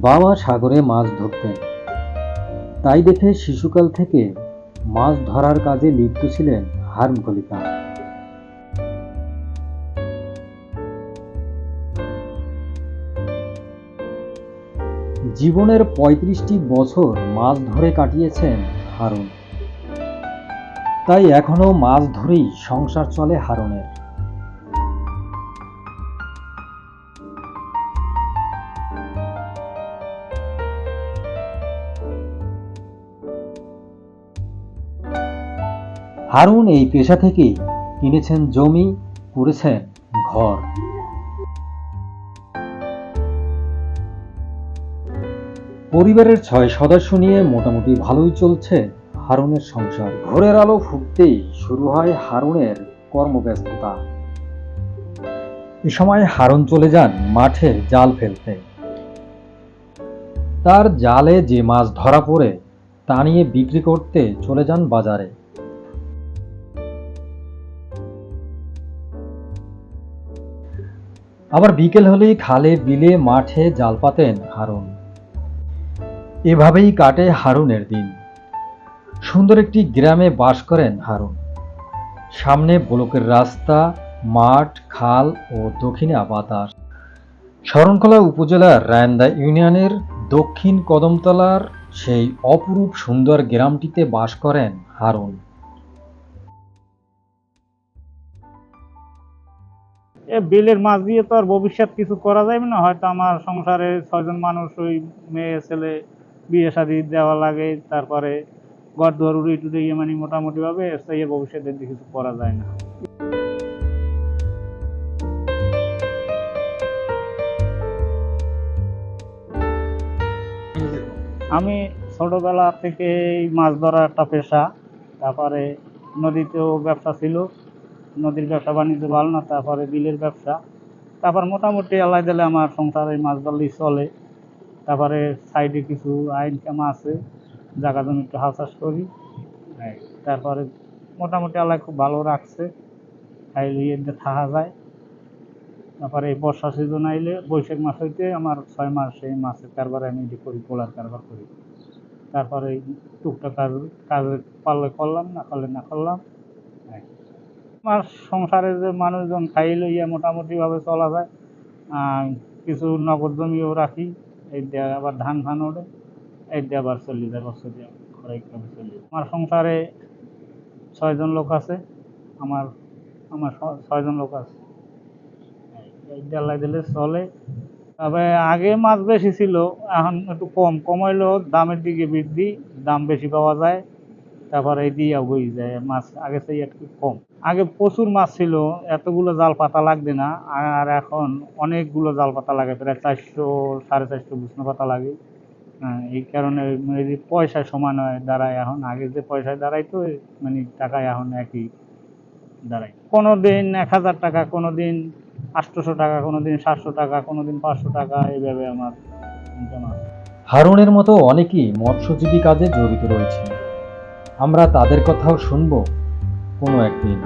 বাবা সাগরে মাছ ধরতেন। তাই দেখে শিশুকাল থেকে মাছ ধরার কাজে লিপ্ত ছিলেন হারুন খলিফা জীবনের পঁয়ত্রিশটি বছর মাছ ধরে কাটিয়েছেন হারুন। তাই এখনও মাছ ধরেই সংসার চলে হারুনের। হারুন এই পেশা থেকেই কিনেছেন জমি করেছেন ঘর। পরিবারের ছয় সদস্য নিয়ে মোটামুটি ভালোই চলছে হারুনের সংসার। ভোরের আলো ফুটতেই শুরু হয় হারুনের কর্মব্যস্ততা। এ সময় হারুন চলে যান মাঠে জাল ফেলতে। তার জালে যে মাছ ধরা পড়ে তা নিয়ে বিক্রি করতে চলে যান বাজারে। আবার বিকেল হলেই খালে, বিলে, মাঠে জাল পাতেন হারুন। এভাবেই কাটে হারুনের দিন। সুন্দর একটি গ্রামে বাস করেন হারুন। সামনে ব্লকের রাস্তা, মাঠ, খাল ও দক্ষিণে বাতাস। শরণখোলা উপজেলার রায়ন্দা ইউনিয়নের দক্ষিণ কদমতলার সেই অপরূপ সুন্দর গ্রামটিতে বাস করেন হারুন। বিলের মাছ দিয়ে তো আর ভবিষ্যৎ কিছু করা যাবে না। হয়তো আমার সংসারে ছয়জন মানুষ, ওই মেয়ে, ছেলে, বিয়ে শাদি দেওয়া লাগে, তারপরে ঘর দুয়ার উড়ে টুড়ে ইয়ে মানে মোটামুটি ভাবে সেই ভবিষ্যতের দিকে কিছু করা যায় না। আমি ছোটবেলা থেকে মাছ ধরা একটা পেশা, তারপরে নদীতেও ব্যবসা ছিল। নদীর ব্যবসা, বাণিজ্য ভালো না, তারপরে বিলের ব্যবসা। তারপর মোটামুটি আল্লাহ দিলে আমার সংসারে মাছ ধরলেই চলে। তারপরে সাইডে কিছু আইন কামা আছে, জায়গা জমি একটু হাল চাষ করি। তারপরে মোটামুটি আল্লাহ খুব ভালো রাখছে। খাইলে এতে থাকা যায়। তারপরে এই বর্ষা সিজন আইলে বৈশাখ মাস হইতে আমার ছয় মাস, এই মাছের কারবার আমি এটি করি পোলার কারবার করি। তারপরে টুকটাক কাজ কাজ পারলে করলাম, না পারলে না করলাম। আমার সংসারে যে মানুষজন খাইলে ইয়ে মোটামুটি ভাবে চলা যায়। কিছু নগদ জমিও রাখি, এই আবার ধান ফান ওঠে এই দিয়ে আবার চল্লি যায় বছর দিয়ে খরচভাবে চলি আমার সংসারে ছয়জন লোক আছে, আমার আমার ছয়জন লোক আছে। এই ডালাই দিলে চলে। তবে আগে মাছ বেশি ছিল, এখন একটু কম। কমাইলেও দামের দিকে বৃদ্ধি, দাম বেশি পাওয়া যায়। তারপরে এই দিয়ে বই যায় মাছ আগে থেকে একটু কম। আগে প্রচুর মাছ ছিল এতগুলো জাল পাতা লাগবে না আর এখন অনেকগুলো জাল পাতা লাগে প্রায় চারশো সাড়ে চারশো বিষ্ণু পাতা লাগে। হ্যাঁ, এই কারণে যে পয়সা সমান হয় দাঁড়ায় এখন। আগে যে পয়সায় দাঁড়াইতো মানে টাকায় এখন একই দাঁড়ায়। কোনো দিন এক হাজার টাকা কোনো দিন আটশোশো টাকা কোনো দিন সাতশো টাকা কোনো দিন পাঁচশো টাকা এইভাবে আমার ইনকাম হারুনের মতো অনেকেই মৎস্যজীবী কাজে জড়িত রয়েছে আমরা তাদের কথাও শুনব কোনো একদিন।